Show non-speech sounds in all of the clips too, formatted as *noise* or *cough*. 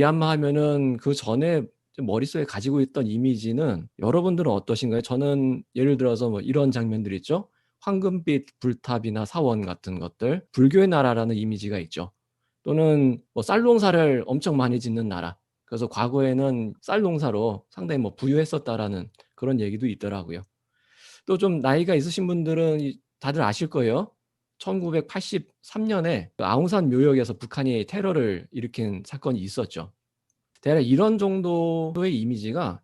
미얀마 하면은 그 전에 좀 머릿속에 가지고 있던 이미지는 여러분들은 어떠신가요? 저는 예를 들어서 뭐 이런 장면들 있죠. 황금빛 불탑이나 사원 같은 것들, 불교의 나라라는 이미지가 있죠. 또는 뭐 쌀농사를 엄청 많이 짓는 나라. 그래서 과거에는 쌀농사로 상당히 뭐 부유했었다라는 그런 얘기도 있더라고요. 또 좀 나이가 있으신 분들은 이 다들 아실 거예요. 1983년에 그 아웅산 묘역에서 북한이 테러를 일으킨 사건이 있었죠. 대략 이런 정도의 이미지가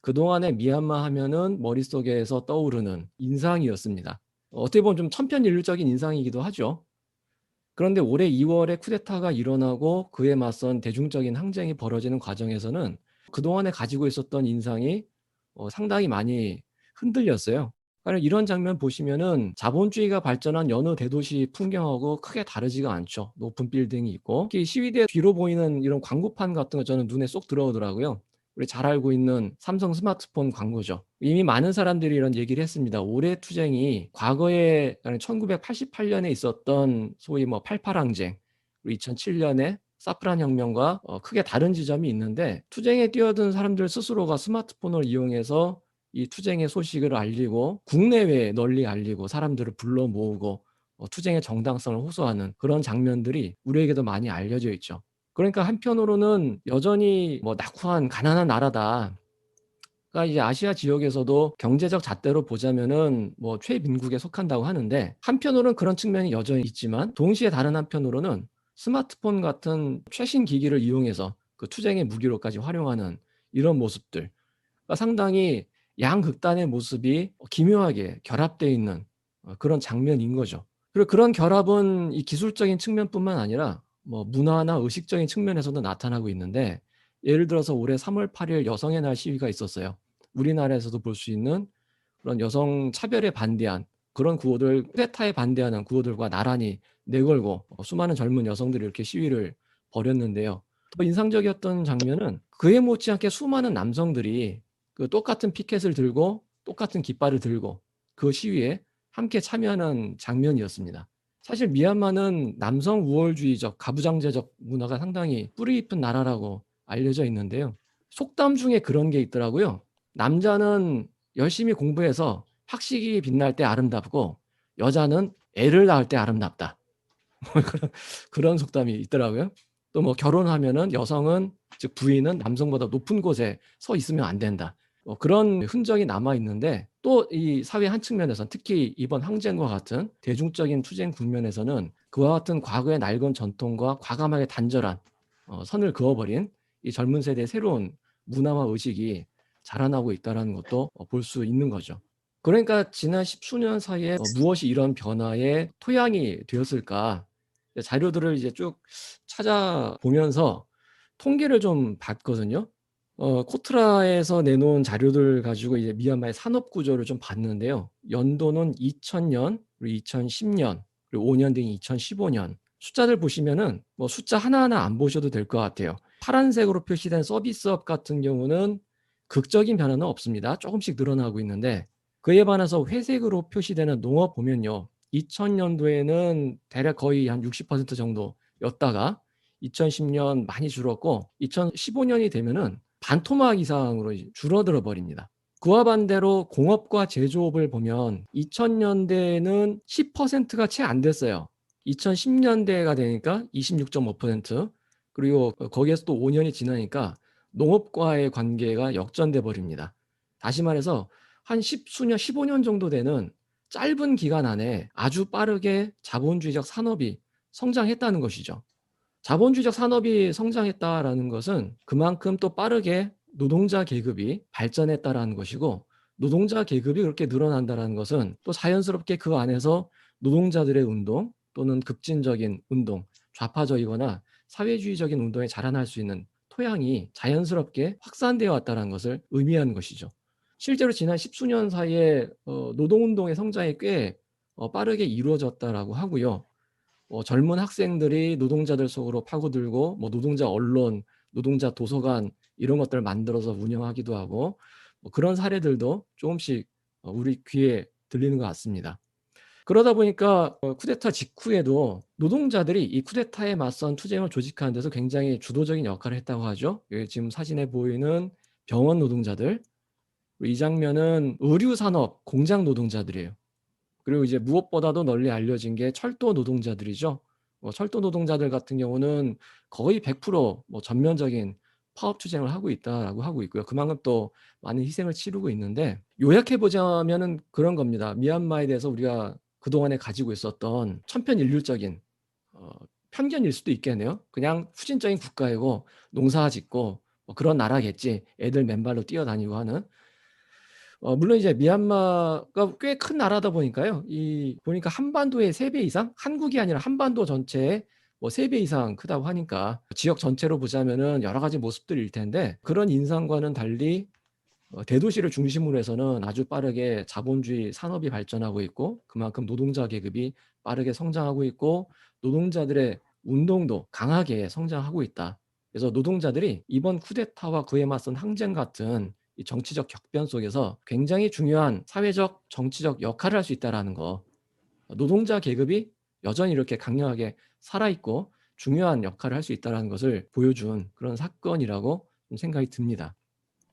그동안에 미얀마 하면은 머릿속에서 떠오르는 인상이었습니다. 어떻게 보면 좀 천편일률적인 인상이기도 하죠. 그런데 올해 2월에 쿠데타가 일어나고 그에 맞선 대중적인 항쟁이 벌어지는 과정에서는 그동안에 가지고 있었던 인상이 어 상당히 많이 흔들렸어요. 그러니까 이런 장면 보시면은 자본주의가 발전한 여느 대도시 풍경하고 크게 다르지가 않죠. 높은 빌딩이 있고 특히 시위대 뒤로 보이는 이런 광고판 같은 거 저는 눈에 쏙 들어오더라고요. 우리 잘 알고 있는 삼성 스마트폰 광고죠. 이미 많은 사람들이 이런 얘기를 했습니다. 올해 투쟁이 과거에 1988년에 있었던 소위 뭐88 항쟁, 그리고 2007년에 사프란 혁명과 어 크게 다른 지점이 있는데 투쟁에 뛰어든 사람들 스스로가 스마트폰을 이용해서 이 투쟁의 소식을 알리고 국내외에 널리 알리고 사람들을 불러 모으고 어 투쟁의 정당성을 호소하는 그런 장면들이 우리에게도 많이 알려져 있죠. 그러니까 한편으로는 여전히 뭐 낙후한 가난한 나라다. 그러니까 이제 아시아 지역에서도 경제적 잣대로 보자면은 뭐 최빈국에 속한다고 하는데 한편으로는 그런 측면이 여전히 있지만 동시에 다른 한편으로는 스마트폰 같은 최신 기기를 이용해서 그 투쟁의 무기로까지 활용하는 이런 모습들. 그러니까 상당히 양 극단의 모습이 어 기묘하게 결합되어 있는 어 그런 장면인 거죠. 그리고 그런 결합은 이 기술적인 측면뿐만 아니라 뭐 문화나 의식적인 측면에서도 나타나고 있는데 예를 들어서 올해 3월 8일 여성의 날 시위가 있었어요. 우리나라에서도 볼 수 있는 그런 여성 차별에 반대한 그런 구호들 쿠데타에 반대하는 구호들과 나란히 내걸고 어 수많은 젊은 여성들이 이렇게 시위를 벌였는데요. 더 인상적이었던 장면은 그에 못지않게 수많은 남성들이 그 똑같은 피켓을 들고 똑같은 깃발을 들고 그 시위에 함께 참여하는 장면이었습니다. 사실 미얀마는 남성 우월주의적 가부장제적 문화가 상당히 뿌리 깊은 나라라고 알려져 있는데요. 속담 중에 그런 게 있더라고요. "남자는 열심히 공부해서 학식이 빛날 때 아름답고 여자는 애를 낳을 때 아름답다." *laughs* 뭐 그런 그런 속담이 있더라고요. 또 뭐 "결혼하면은 여성은 즉 부인은 남성보다 높은 곳에 서 있으면 안 된다." 뭐 그런 흔적이 남아 있는데 또 이 사회 한 측면에서는 특히 이번 항쟁과 같은 대중적인 투쟁 국면에서는 그와 같은 과거의 낡은 전통과 과감하게 단절한 어 선을 그어 버린 이 젊은 세대의 새로운 문화와 의식이 자라나고 있다라는 것도 어 볼수 있는 거죠. 그러니까 지난 십수년 사이에 어 무엇이 이런 변화의 토양이 되었을까? 자료들을 이제 쭉 찾아보면서 통계를 좀 봤거든요. 어 코트라에서 내놓은 자료들 가지고 이제 미얀마의 산업 구조를 좀 봤는데요. 연도는 2000년 그리고 2010년 그리고 5년 등이 2015년. 숫자들 보시면은 뭐 숫자 하나하나 안 보셔도 될 것 같아요. 파란색으로 표시된 서비스업 같은 경우는 극적인 변화는 없습니다. 쪼금씩 늘어나고 있는데 그에 반해서 회색으로 표시되는 농업 보면요. 2000년도에는 대략 거의 한 60% 정도였다가 2010년 많이 줄었고 2015년이 되면은 반토막 이상으로 줄어들어 버립니다. 그와 반대로 공업과 제조업을 보면 2000년대에는 10%가 채 안 됐어요. 2010년대가 되니까 26.5% 그리고 어 거기에서 또 5년이 지나니까 농업과의 관계가 역전돼 버립니다. 다시 말해서 한 십수년 15년 정도 되는 짧은 기간 안에 아주 빠르게 자본주의적 산업이 성장했다는 것이죠. 자본주의적 산업이 성장했다라는 것은 그만큼 또 빠르게 노동자 계급이 발전했다라는 것이고 노동자 계급이 그렇게 늘어난다라는 것은 또 자연스럽게 그 안에서 노동자들의 운동 또는 급진적인 운동, 좌파적이거나 사회주의적인 운동에 자라날 수 있는 토양이 자연스럽게 확산되어 왔다라는 것을 의미하는 것이죠. 실제로 지난 십수년 사이에 어 노동운동의 성장이 꽤어 빠르게 이루어졌다라고 하고요. 어 젊은 학생들이 노동자들 속으로 파고들고 뭐 노동자 언론, 노동자 도서관 이런 것들을 만들어서 운영하기도 하고 뭐 그런 사례들도 조금씩 어 우리 귀에 들리는 것 같습니다. 그러다 보니까 어 쿠데타 직후에도 노동자들이 이 쿠데타에 맞선 투쟁을 조직하는 데서 굉장히 주도적인 역할을 했다고 하죠. 여기 지금 사진에 보이는 병원 노동자들. 이 장면은 의류 산업 공장 노동자들이에요. 그리고 이제 무엇보다도 널리 알려진 게 철도 노동자들이죠. 뭐 철도 노동자들 같은 경우는 거의 100%뭐 전면적인 파업 투쟁을 하고 있다라고 하고 있고요. 그만큼 또 많은 희생을 치르고 있는데 요약해 보자면은 그런 겁니다. 미얀마에 대해서 우리가 그동안에 가지고 있었던 천편일률적인 어 편견일 수도 있겠네요. 그냥 후진적인 국가이고 농사 짓고 뭐 그런 나라겠지. 애들 맨발로 뛰어다니고 하는. 어 물론 이제 미얀마가 꽤 큰 나라다 보니까요. 이 보니까 한반도의 3배 이상 한국이 아니라 한반도 전체의 뭐 3배 이상 크다고 하니까 지역 전체로 보자면은 여러 가지 모습들일 텐데 그런 인상과는 달리 어 대도시를 중심으로 해서는 아주 빠르게 자본주의 산업이 발전하고 있고 그만큼 노동자 계급이 빠르게 성장하고 있고 노동자들의 운동도 강하게 성장하고 있다. 그래서 노동자들이 이번 쿠데타와 그에 맞선 항쟁 같은 이 정치적 격변 속에서 굉장히 중요한 사회적, 정치적 역할을 할 수 있다라는 거. 노동자 계급이 여전히 이렇게 강력하게 살아있고 중요한 역할을 할 수 있다라는 것을 보여준 그런 사건이라고 좀 생각이 듭니다.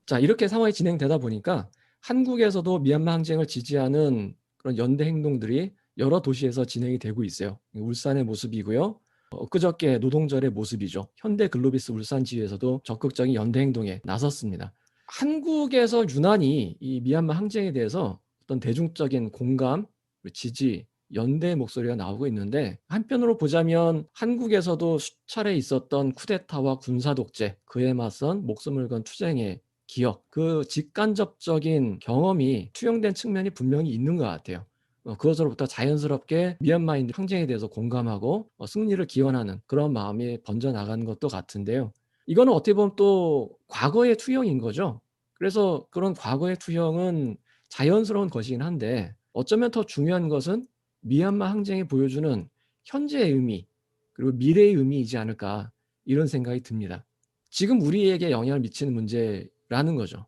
자 이렇게 상황이 진행되다 보니까 한국에서도 미얀마 항쟁을 지지하는 그런 연대 행동들이 여러 도시에서 진행이 되고 있어요. 울산의 모습이고요. 엊그저께 노동절의 모습이죠. 현대 글로비스 울산 지회에서도 적극적인 연대 행동에 나섰습니다. 한국에서 유난히 이 미얀마 항쟁에 대해서 어떤 대중적인 공감, 지지, 연대 목소리가 나오고 있는데 한편으로 보자면 한국에서도 수차례 있었던 쿠데타와 군사 독재, 그에 맞선 목숨을 건 투쟁의 기억, 그 직간접적인 경험이 투영된 측면이 분명히 있는 것 같아요. 어 그것으로부터 자연스럽게 미얀마인 항쟁에 대해서 공감하고 어 승리를 기원하는 그런 마음이 번져나가는 것도 같은데요. 이거는 어떻게 보면 또 과거의 투영인 거죠. 그래서 그런 과거의 투영은 자연스러운 것이긴 한데 어쩌면 더 중요한 것은 미얀마 항쟁이 보여주는 현재의 의미 그리고 미래의 의미이지 않을까 이런 생각이 듭니다. 지금 우리에게 영향을 미치는 문제라는 거죠.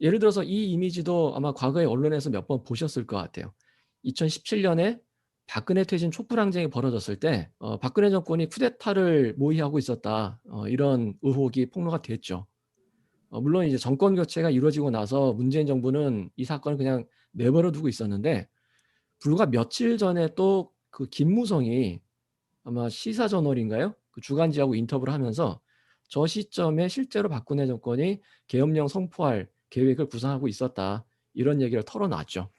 예를 들어서 이 이미지도 아마 과거에 언론에서 몇 번 보셨을 것 같아요. 2017년에 박근혜 퇴진 촛불 항쟁이 벌어졌을 때 어 박근혜 정권이 쿠데타를 모의하고 있었다. 어 이런 의혹이 폭로가 됐죠. 어 물론 이제 정권 교체가 이루어지고 나서 문재인 정부는 이 사건을 그냥 내버려 두고 있었는데 불과 며칠 전에 또 그 김무성이 아마 시사저널인가요? 그 주간지하고 인터뷰를 하면서 저 시점에 실제로 박근혜 정권이 계엄령 선포할 계획을 구상하고 있었다. 이런 얘기를 털어놨죠.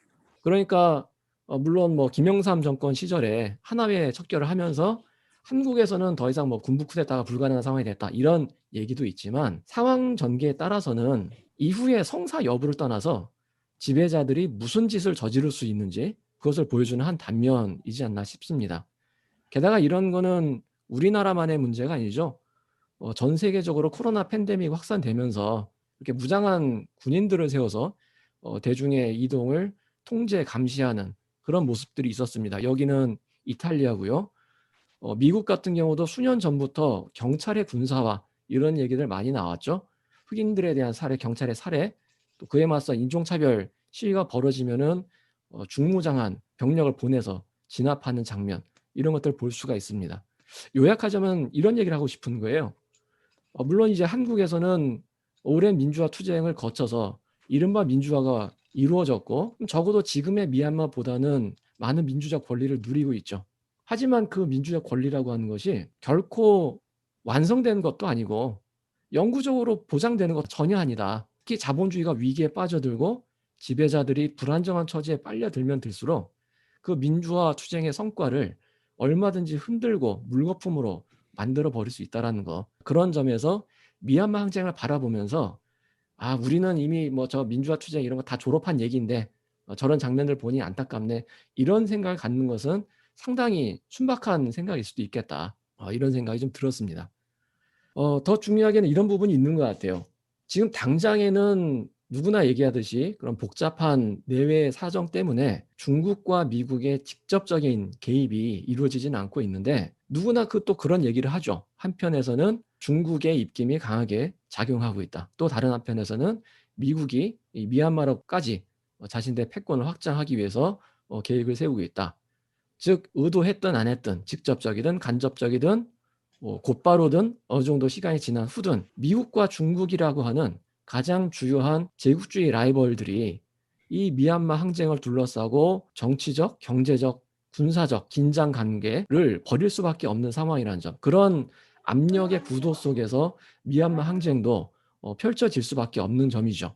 그러니까 어 물론 뭐 김영삼 정권 시절에 하나회에 척결을 하면서 한국에서는 더 이상 뭐 군부 쿠데타가 불가능한 상황이 됐다. 이런 얘기도 있지만 상황 전개에 따라서는 이후에 성사 여부를 떠나서 지배자들이 무슨 짓을 저지를 수 있는지 그것을 보여주는 한 단면이지 않나 싶습니다. 게다가 이런 거는 우리나라만의 문제가 아니죠. 어 전 세계적으로 코로나 팬데믹 확산되면서 이렇게 무장한 군인들을 세워서 어 대중의 이동을 통제 감시하는 그런 모습들이 있었습니다. 여기는 이탈리아고요. 어 미국 같은 경우도 수년 전부터 경찰의 군사화 이런 얘기들 많이 나왔죠. 흑인들에 대한 살해, 경찰의 살해, 또 그에 맞서 인종차별 시위가 벌어지면은 어 중무장한 병력을 보내서 진압하는 장면 이런 것들을 볼 수가 있습니다. 요약하자면 이런 얘기를 하고 싶은 거예요. 어 물론 이제 한국에서는 오랜 민주화 투쟁을 거쳐서 이른바 민주화가 이루어졌고 적어도 지금의 미얀마보다는 많은 민주적 권리를 누리고 있죠. 하지만 그 민주적 권리라고 하는 것이 결코 완성되는 것도 아니고 영구적으로 보장되는 것 전혀 아니다. 특히 자본주의가 위기에 빠져들고 지배자들이 불안정한 처지에 빨려들면 들수록 그 민주화 투쟁의 성과를 얼마든지 흔들고 물거품으로 만들어 버릴 수 있다라는 거. 그런 점에서 미얀마 항쟁을 바라보면서 ' 아 우리는 이미 뭐 저 민주화 투쟁 이런 거 다 졸업한 얘기인데 어 저런 장면들 보니 안타깝네.' 이런 생각을 갖는 것은 상당히 순박한 생각일 수도 있겠다. 어 이런 생각이 좀 들었습니다. 어 더 중요하게는 이런 부분이 있는 것 같아요. 지금 당장에는 누구나 얘기하듯이 그런 복잡한 내외 사정 때문에 중국과 미국의 직접적인 개입이 이루어지진 않고 있는데 누구나 그 또 그런 얘기를 하죠. 한편에서는 중국의 입김이 강하게 작용하고 있다. 또 다른 한편에서는 미국이 이 미얀마로까지 어 자신들의 패권을 확장하기 위해서 어 계획을 세우고 있다. 즉 의도했든 안 했든 직접적이든 간접적이든 뭐 곧바로든 어느 정도 시간이 지난 후든 미국과 중국이라고 하는 가장 주요한 제국주의 라이벌들이 이 미얀마 항쟁을 둘러싸고 정치적, 경제적, 군사적 긴장 관계를 벌일 수밖에 없는 상황이라는 점. 그런 압력의 구도 속에서 미얀마 항쟁도 어, 펼쳐질 수밖에 없는 점이죠.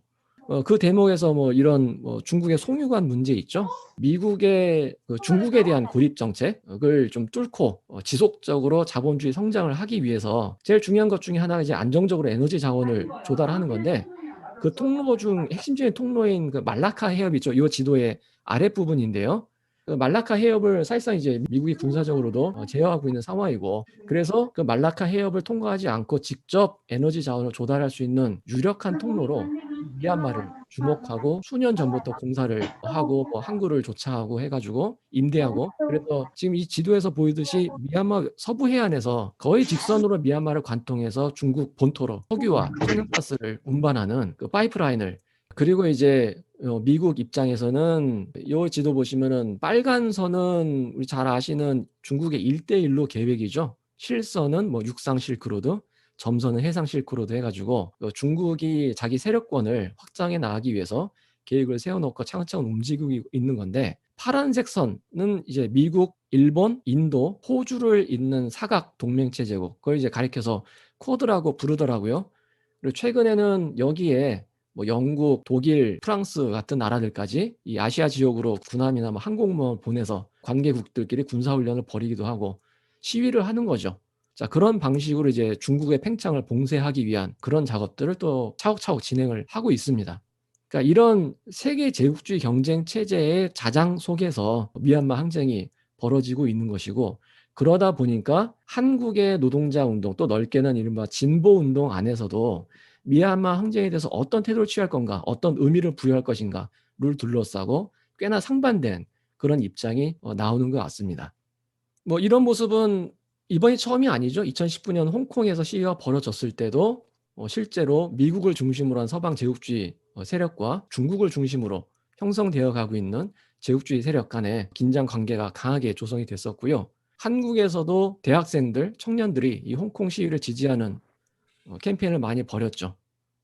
어, 그 대목에서 뭐 이런 뭐 중국의 송유관 문제 있죠. 미국의 그 중국에 대한 고립 정책을 좀 뚫고 어, 지속적으로 자본주의 성장을 하기 위해서 제일 중요한 것 중에 하나가 이제 안정적으로 에너지 자원을 조달하는 건데 그 통로 중 핵심적인 통로인 그 말라카 해협 있죠. 이 지도의 아랫 부분인데요. 그 말라카 해협을 사실상 이제 미국이 군사적으로도 어, 제어하고 있는 상황이고 그래서 그 말라카 해협을 통과하지 않고 직접 에너지 자원을 조달할 수 있는 유력한 통로로 미얀마를 주목하고 수년 전부터 공사를 하고 뭐 항구를 조차하고 해가지고 임대하고 그래서 지금 이 지도에서 보이듯이 미얀마 서부 해안에서 거의 직선으로 미얀마를 관통해서 중국 본토로 석유와 천연가스를 운반하는 그 파이프라인을 그리고 이제 어, 미국 입장에서는 이 지도 보시면은 빨간 선은 우리 잘 아시는 중국의 일대일로 계획이죠. 실선은 뭐 육상 실크로드, 점선은 해상 실크로드 해가지고 어, 중국이 자기 세력권을 확장해 나가기 위해서 계획을 세워놓고 차근차근 움직이고 있는 건데 파란색 선은 이제 미국, 일본, 인도, 호주를 잇는 사각 동맹 체제고 그걸 이제 가리켜서 코드라고 부르더라고요. 그리고 최근에는 여기에 뭐 영국, 독일, 프랑스 같은 나라들까지 이 아시아 지역으로 군함이나 뭐 항공모함을 보내서 관계국들끼리 군사훈련을 벌이기도 하고 시위를 하는 거죠. 자, 그런 방식으로 이제 중국의 팽창을 봉쇄하기 위한 그런 작업들을 또 차곡차곡 진행을 하고 있습니다. 그러니까 이런 세계 제국주의 경쟁 체제의 자장 속에서 미얀마 항쟁이 벌어지고 있는 것이고 그러다 보니까 한국의 노동자 운동 또 넓게는 이른바 진보 운동 안에서도 미얀마 항쟁에 대해서 어떤 태도를 취할 건가, 어떤 의미를 부여할 것인가를 둘러싸고 꽤나 상반된 그런 입장이 어, 나오는 것 같습니다. 뭐 이런 모습은 이번이 처음이 아니죠. 2019년 홍콩에서 시위가 벌어졌을 때도 어, 실제로 미국을 중심으로 한 서방 제국주의 어, 세력과 중국을 중심으로 형성되어 가고 있는 제국주의 세력 간의 긴장 관계가 강하게 조성이 됐었고요. 한국에서도 대학생들, 청년들이 이 홍콩 시위를 지지하는 어, 캠페인을 많이 벌였죠.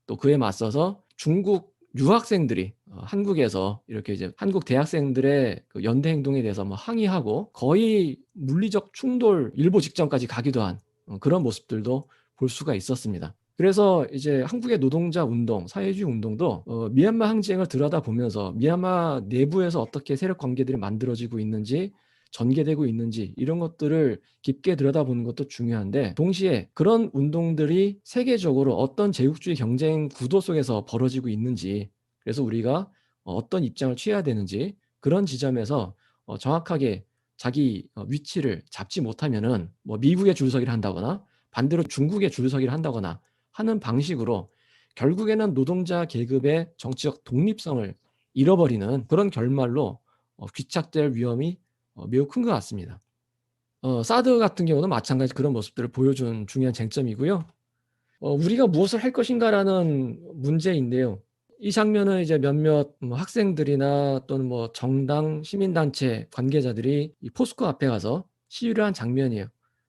또 그에 맞서서 중국 유학생들이 어, 한국에서 이렇게 이제 한국 대학생들의 그 연대 행동에 대해서 뭐 항의하고 거의 물리적 충돌 일보 직전까지 가기도 한 어, 그런 모습들도 볼 수가 있었습니다. 그래서 이제 한국의 노동자 운동, 사회주의 운동도 어, 미얀마 항쟁을 들여다보면서 미얀마 내부에서 어떻게 세력 관계들이 만들어지고 있는지 전개되고 있는지 이런 것들을 깊게 들여다보는 것도 중요한데 동시에 그런 운동들이 세계적으로 어떤 제국주의 경쟁 구도 속에서 벌어지고 있는지 그래서 우리가 어떤 입장을 취해야 되는지 그런 지점에서 어, 정확하게 자기 어, 위치를 잡지 못하면은 뭐 미국의 줄서기를 한다거나 반대로 중국의 줄서기를 한다거나 하는 방식으로 결국에는 노동자 계급의 정치적 독립성을 잃어버리는 그런 결말로 어, 귀착될 위험이 어, 매우 큰 것 같습니다. 어, 사드 같은 경우는 마찬가지 그런 모습들을 보여준 중요한 쟁점이고요. 어, 우리가 무엇을 할 것인가라는 문제인데요. 이 장면은 이제 몇몇 뭐 학생들이나 또는 뭐 정당, 시민단체 관계자들이 이 포스코 앞에 가서 시위를 한 장면이에요.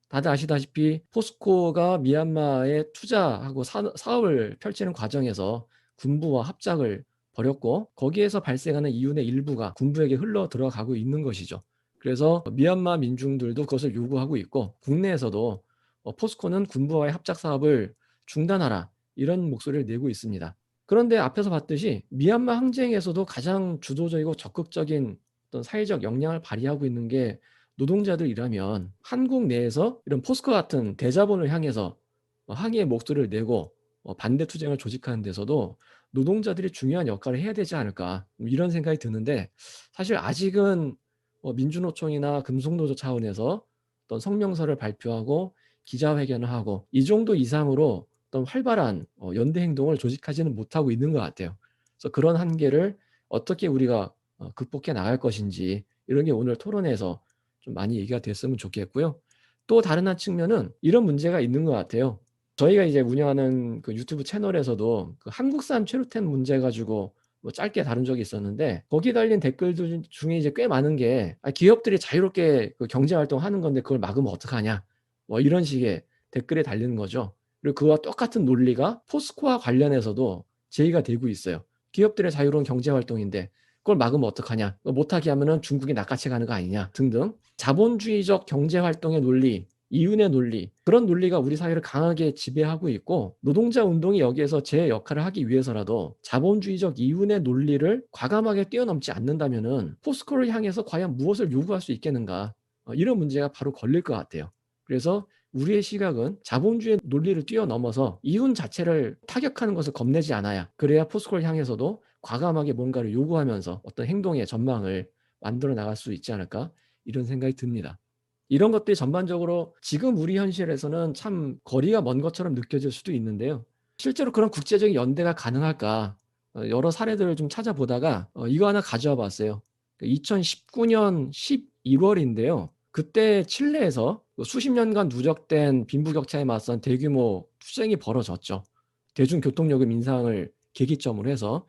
다들 아시다시피 포스코가 미얀마에 투자하고 사, 사업을 펼치는 과정에서 군부와 합작을 벌였고 거기에서 발생하는 이윤의 일부가 군부에게 흘러 들어가고 있는 것이죠. 그래서 미얀마 민중들도 그것을 요구하고 있고 국내에서도 어, 포스코는 군부와의 합작 사업을 중단하라 이런 목소리를 내고 있습니다. 그런데 앞에서 봤듯이 미얀마 항쟁에서도 가장 주도적이고 적극적인 어떤 사회적 역량을 발휘하고 있는 게 노동자들이라면 한국 내에서 이런 포스코 같은 대자본을 향해서 항의의 목소리를 내고 어, 반대 투쟁을 조직하는 데서도 노동자들이 중요한 역할을 해야 되지 않을까 이런 생각이 드는데 사실 아직은 뭐 민주노총이나 금속노조 차원에서 어떤 성명서를 발표하고 기자회견을 하고 이 정도 이상으로 어떤 활발한 어, 연대 행동을 조직하지는 못하고 있는 것 같아요. 그래서 그런 한계를 어떻게 우리가 어, 극복해 나갈 것인지 이런 게 오늘 토론에서 좀 많이 얘기가 됐으면 좋겠고요. 또 다른 한 측면은 이런 문제가 있는 것 같아요. 저희가 이제 운영하는 그 유튜브 채널에서도 그 한국산 최루텐 문제 가지고 뭐 짧게 다룬 적이 있었는데 거기 달린 댓글들 중에 이제 꽤 많은 게 아, 기업들이 자유롭게 그 경제 활동하는 건데 그걸 막으면 어떡하냐 뭐 이런 식의 댓글에 달리는 거죠. 그리고 그와 똑같은 논리가 포스코와 관련해서도 제의가 되고 있어요. 기업들의 자유로운 경제 활동인데 그걸 막으면 어떡하냐 못하게 하면은 중국이 낚아채 가는 거 아니냐 등등 자본주의적 경제 활동의 논리 이윤의 논리 그런 논리가 우리 사회를 강하게 지배하고 있고 노동자 운동이 여기에서 제 역할을 하기 위해서라도 자본주의적 이윤의 논리를 과감하게 뛰어넘지 않는다면은 포스코를 향해서 과연 무엇을 요구할 수 있겠는가 어, 이런 문제가 바로 걸릴 것 같아요. 그래서 우리의 시각은 자본주의 논리를 뛰어넘어서 이윤 자체를 타격하는 것을 겁내지 않아야 그래야 포스코를 향해서도 과감하게 뭔가를 요구하면서 어떤 행동의 전망을 만들어 나갈 수 있지 않을까 이런 생각이 듭니다. 이런 것들이 전반적으로 지금 우리 현실에서는 참 거리가 먼 것처럼 느껴질 수도 있는데요. 실제로 그런 국제적인 연대가 가능할까 어, 여러 사례들을 좀 찾아보다가 어, 이거 하나 가져와 봤어요. 2019년 11월인데요. 그때 칠레에서 수십 년간 누적된 빈부격차에 맞선 대규모 투쟁이 벌어졌죠. 대중교통요금 인상을 계기점으로 해서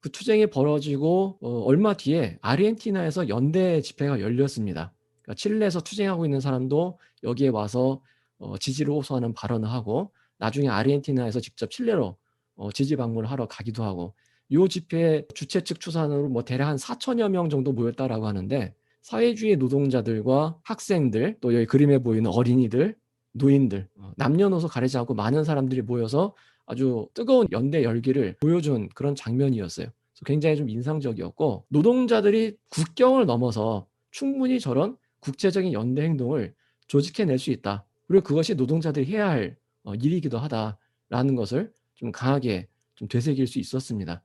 그 투쟁이 벌어지고 어, 얼마 뒤에 아르헨티나에서 연대 집회가 열렸습니다. 그러니까 칠레에서 투쟁하고 있는 사람도 여기에 와서 어, 지지를 호소하는 발언을 하고 나중에 아르헨티나에서 직접 칠레로 어, 지지 방문을 하러 가기도 하고 요 집회 주최 측 추산으로 뭐 대략 한 4천여 명 정도 모였다라고 하는데 사회주의 노동자들과 학생들 또 여기 그림에 보이는 어린이들 노인들 어, 남녀노소 가리지 않고 많은 사람들이 모여서 아주 뜨거운 연대 열기를 보여준 그런 장면이었어요. 굉장히 좀 인상적이었고 노동자들이 국경을 넘어서 충분히 저런 국제적인 연대 행동을 조직해낼 수 있다. 그리고 그것이 노동자들이 해야 할 어, 일이기도 하다라는 것을 좀 강하게 좀 되새길 수 있었습니다.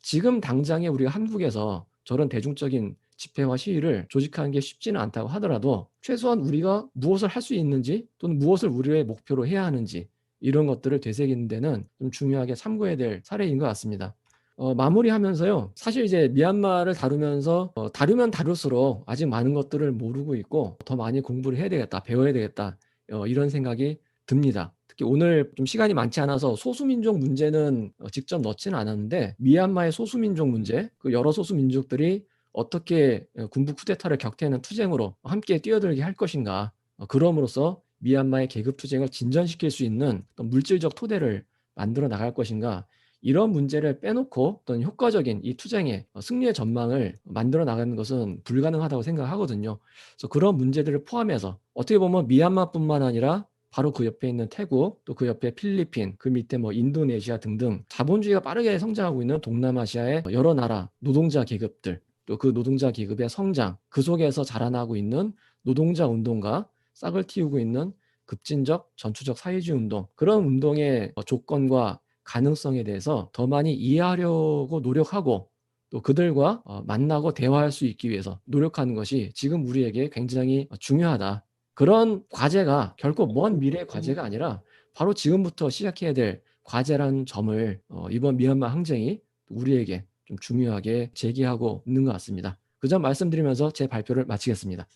지금 당장에 우리가 한국에서 저런 대중적인 집회와 시위를 조직하는 게 쉽지는 않다고 하더라도 최소한 우리가 무엇을 할 수 있는지 또는 무엇을 우리의 목표로 해야 하는지 이런 것들을 되새기는 데는 좀 중요하게 참고해야 될 사례인 것 같습니다. 어, 마무리하면서요. 사실 이제 미얀마를 다루면서 어, 다루면 다룰수록 아직 많은 것들을 모르고 있고 더 많이 공부를 해야 되겠다, 배워야 되겠다 어, 이런 생각이 듭니다. 특히 오늘 좀 시간이 많지 않아서 소수민족 문제는 어, 직접 넣지는 않았는데 미얀마의 소수민족 문제, 그 여러 소수민족들이 어떻게 어, 군부 쿠데타를 격퇴하는 투쟁으로 함께 뛰어들게 할 것인가. 어, 그럼으로써 미얀마의 계급 투쟁을 진전시킬 수 있는 물질적 토대를 만들어 나갈 것인가. 이런 문제를 빼놓고 어떤 효과적인 이 투쟁의 어, 승리의 전망을 만들어 나가는 것은 불가능하다고 생각하거든요. 그래서 그런 문제들을 포함해서 어떻게 보면 미얀마뿐만 아니라 바로 그 옆에 있는 태국, 또 그 옆에 필리핀, 그 밑에 뭐 인도네시아 등등 자본주의가 빠르게 성장하고 있는 동남아시아의 여러 나라 노동자 계급들, 또 그 노동자 계급의 성장, 그 속에서 자라나고 있는 노동자 운동과 싹을 틔우고 있는 급진적 전투적 사회주의 운동 그런 운동의 조건과 가능성에 대해서 더 많이 이해하려고 노력하고 또 그들과 어, 만나고 대화할 수 있기 위해서 노력하는 것이 지금 우리에게 굉장히 중요하다. 그런 과제가 결코 먼 미래의 과제가 아니라 바로 지금부터 시작해야 될 과제라는 점을 어, 이번 미얀마 항쟁이 우리에게 좀 중요하게 제기하고 있는 것 같습니다. 그 점 말씀드리면서 제 발표를 마치겠습니다.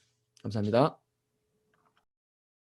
감사합니다.